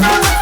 Yeah.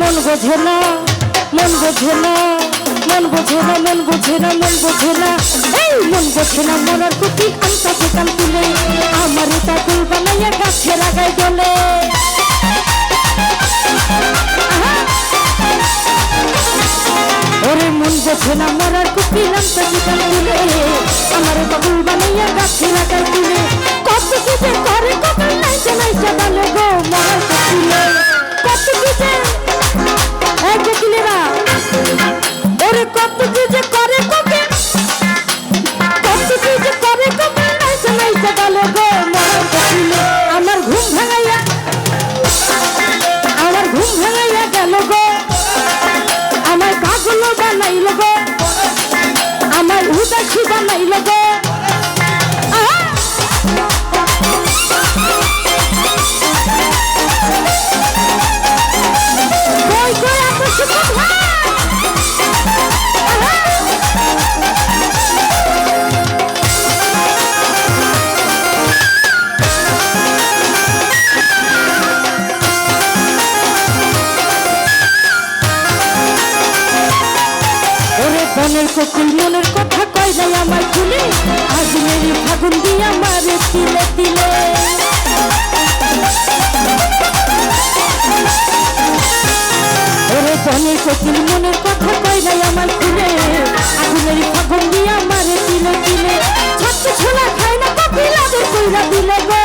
মন বোঝে না, মন বোঝে না, মন বোঝে না, মন বোঝে না, মন বোঝে না। এই মন বোঝে না, মনের কুটি আমটা দোকান তুলে আমার তা ফুল বানাইয়া গাছে লাগাই দলে। বানাইল গো আমার উদাসী বানাইল গো বনের কোকিল মনের কথা কয় নাই আমার খুলে? আজ মেরি ফাগুন দিয়া মারে তিলে তিলে। ওরে বনের মনের কথা কয় নাই আমার খুলে। আজ মেরি ফাগুন দিয়া মারে তিলে তিলে। ছাত্র ছোলা খায় না কপিল আদর কইরা দিলে গো।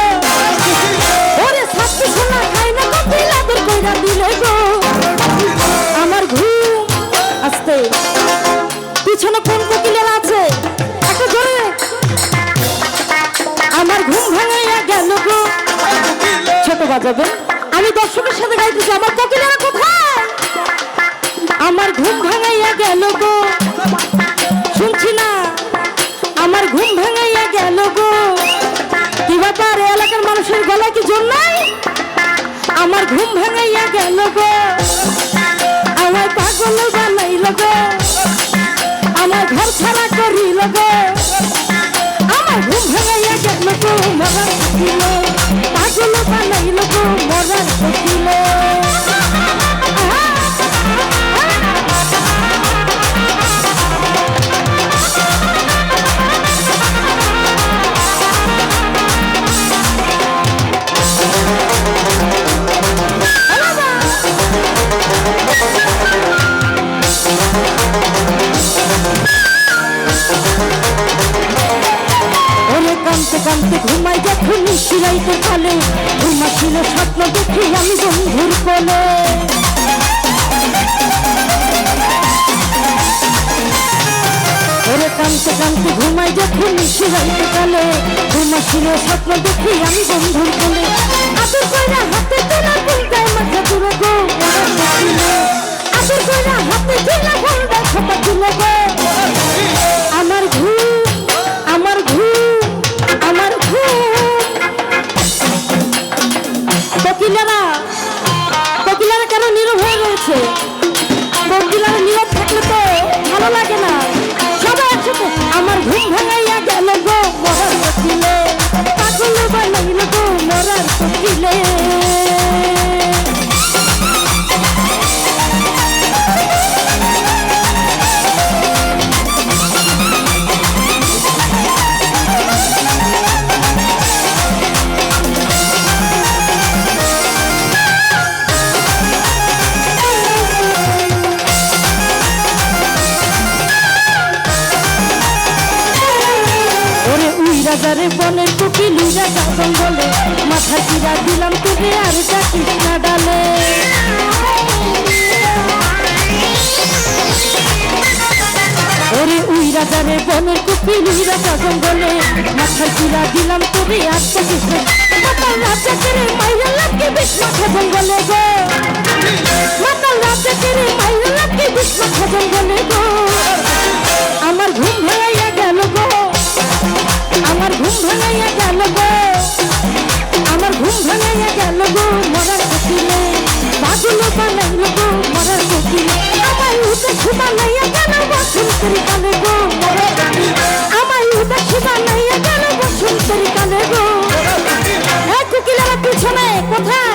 ওরে ছাত্র ছোলা খায় না কপিল আদর কইরা দিলে গো। বাজাবে আমি দর্শকের সাথে গাইতেছি, আমার কোকিলেরা কোথায় আমার ঘুম ভাঙাইয়া গেল গো। শুনছি না, আমার ঘুম ভাঙাইয়া গেল গো। কি ব্যাপার এলাকার মানুষের গলায় কি জোর নাই? আমার ঘুম ভাঙাইয়া গেল গো। আমার পাগল বানাইল গো। আমার ঘর ছাড়া করিল গো। আমার ঘুম ভাঙাইয়া গেল গো দিল পাগল বানাইল গো মরার দিল স্বপ্ন দেখি আমি বন্ধুর কোলে। ওরে কানতে কানতে ঘুমাই যখন শিলাইতে কালে ঘুমা ছিল স্বপ্ন দেখি আমি বন্ধুর কোলে। রাজারে বনের টুকি লুইরা যা জঙ্গলে মাথা চিরা দিলাম তোকে আর যা কৃষ্ণা ডালে। ওরে উই রাজারে বনের টুকি লুইরা যা জঙ্গলে মাথা চিরা দিলাম তোকে আর যা কৃষ্ণ মাতাল রাজা কেড়ে মাইরা লাগে বিষ মাথা জঙ্গলে গো। মাতাল রাজা মাইরা লাগে মাথা জঙ্গলে লাইলে গো মরার বকিল আমায় উদা খিদা লাইয়া কেন বসুন করি কালে গো আমায় উদা খিদা লাইয়া কেন বসুন করি কোথায়?